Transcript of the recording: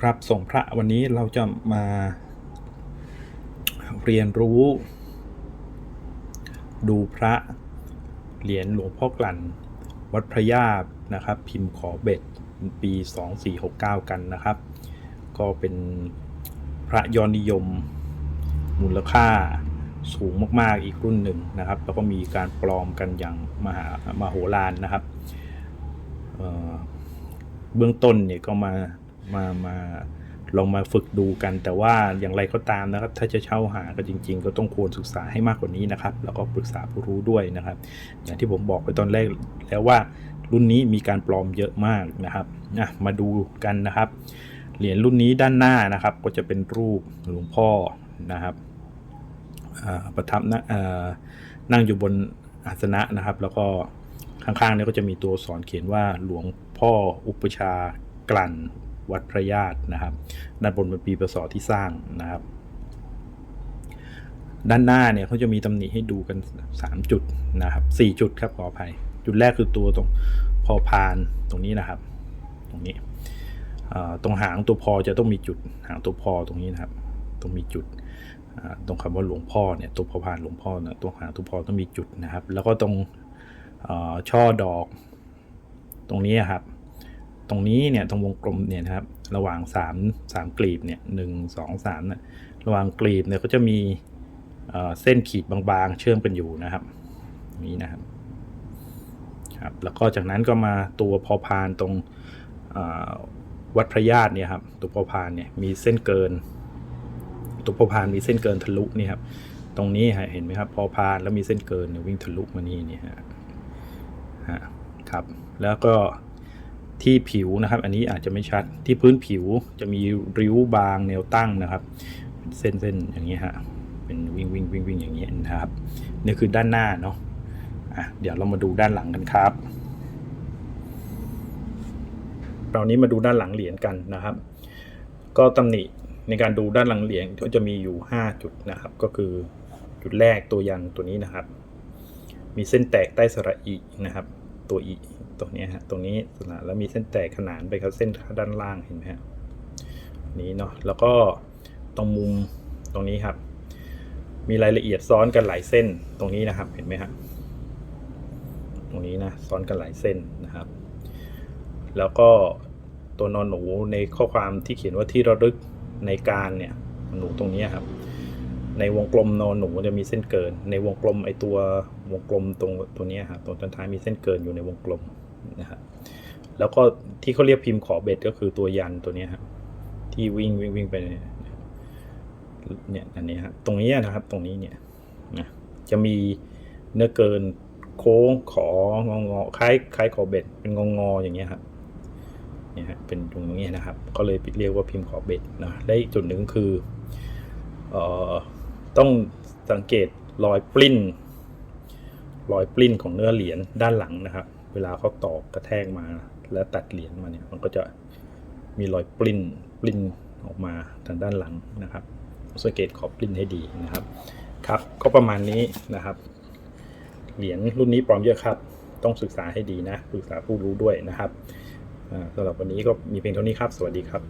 ครับส่งพระวันนี้เราจะมาเรียนรู้ ดูพระเหรียญหลวงพ่อกลั่น วัดพระยาบนะครับ พิมพ์ขอเบ็ดปี 2469 กันนะครับ ก็เป็นพระยอดนิยม มูลค่าสูงมาก ๆ อีกรุ่นหนึ่งนะครับ แล้วก็มีการปลอมกันอย่างมหามาโหฬารนะครับเเบื้องต้นเนี่ยก็มา มามาลองมาฝึกดูกัน แต่ว่าอย่างไรก็ตามนะครับ ถ้าจะเช่าหาก็จริง ๆ ก็ต้องควรศึกษาให้มากกว่านี้นะครับ แล้วก็ปรึกษาผู้รู้ด้วยนะครับ อย่างที่ผมบอกไปตอนแรกแล้วว่ารุ่นนี้มีการปลอมเยอะมากนะครับนะมาดูกันนะครับเหรียญรุ่นนี้ด้านหน้านะครับ ก็จะเป็นรูปหลวงพ่อนะครับประทับนะนั่งอยู่บนอาสนะนะครับ แล้วก็ข้างๆเนี่ยก็จะมีตัวสอนเขียนว่าหลวงพ่ออุปชากลั่น วัดพระญาตินะครับ ด้านบนเป็นปีพศที่สร้างนะครับ ด้านหน้าเนี่ยเขาจะมีตำหนิให้ดูกัน 3 จุดนะครับ 4 จุดครับขออภัย จุดแรกคือตัวตรงพอพานตรงนี้นะครับ ตรงนี้ตรงหางตัวพอจะต้องมีจุดหางตัวพอตรงนี้นะครับต้องมีจุดตรงคำว่าหลวงพ่อเนี่ยตัวพอพานหลวงพ่อเนี่ยตัวหางตัวพอต้องมีจุดนะครับ แล้วก็ตรงช่อดอกตรงนี้ครับ ตรงนี้เนี่ยตรงวงกลมเนี่ยนะครับระหว่าง3 3กลีบเนี่ยหนึ่งสองสามเนี่ยระหว่างกลีบเนี่ยก็จะมีเส้นขีดบางๆ เชื่อมกันอยู่นะครับนี้นะครับครับ แล้วก็จากนั้นก็มาตัวพอพานตรงวัดพระญาติเนี่ยครับตัวพอพานเนี่ยมีเส้นเกิน ตัวพอพานมีเส้นเกินทะลุนี่ครับตรงนี้เห็นไหมครับพอพานแล้วมีเส้นเกินวิ่งทะลุมานี่นี่ฮะครับ แล้วก็ ที่ผิวนะครับ อันนี้อาจจะไม่ชัดที่พื้นผิวจะมีริ้วบางแนวตั้งนะครับเป็นเส้นเส้นอย่างนี้ฮะเป็นวิ่งวิ่งวิ่งวิ่งอย่างนี้นะครับนี่คือด้านหน้าเนาะอะเดี๋ยวเรามาดูด้านหลังกันครับเรานี้มาดูด้านหลังเหรียญกันนะครับ ก็ตำหนิในการดูด้านหลังเหรียญก็จะมีอยู่ 5 จุดนะครับ ก็คือจุดแรกตัวยันตัวนี้นะครับ มีเส้นแตกใต้สระอีนะครับ ตัวอี ตรงนี้ฮะตรงนี้สระแล้วมีเส้นแตกขนานไปกับเส้นด้านล่างเห็นไหมฮะนี้เนาะแล้วก็ตรงมุมตรงนี้ครับ มีรายละเอียดซ้อนกันหลายเส้นตรงนี้นะครับเห็นไหมฮะตรงนี้นะซ้อนกันหลายเส้นนะครับ แล้วก็ตัวนอนหนูในข้อความที่เขียนว่าที่ระลึกในการเนี่ยหนูตรงนี้ครับ ในวงกลมนอนหนูจะมีเส้นเกิน ในวงกลมไอตัววงกลมตรงตัวนี้ครับตรงต้นท้ายมีเส้นเกินอยู่ในวงกลม นะครับแล้วก็ที่เขาเรียกพิมพ์ขอเบ็ดก็คือตัวยันตัวนี้ครับที่วิ่งวิ่งวิ่งไปเนี่ยอันนี้ครับตรงนี้นะครับตรงนี้เนี่ยนะจะมีเนื้อเกินโค้งขององอคล้ายคล้ายขอเบ็ดเป็นงองออย่างเงี้ยครับเนี่ยฮะเป็นตรงนี้นะครับ ก็เลยเรียกว่าพิมพ์ขอเบ็ดนะและอีกจุดหนึ่งคือเอ่อต้องสังเกตรอยปลิ้น รอยปลิ้นของเนื้อเหรียญด้านหลังนะครับ เวลาเขาตอกกระแทกมา แล้วตัดเหรียญมาเนี่ยมันก็จะมีรอยปลิ้นปลิ้นออกมาทางด้านหลังนะครับสังเกตขอบปลิ้นให้ดีนะครับครับ ก็ประมาณนี้นะครับ เหรียญรุ่นนี้ปลอมเยอะครับ ต้องศึกษาให้ดีนะปรึกษาผู้รู้ด้วยนะครับสำหรับวันนี้ก็มีเพียงเท่านี้ครับ สวัสดีครับ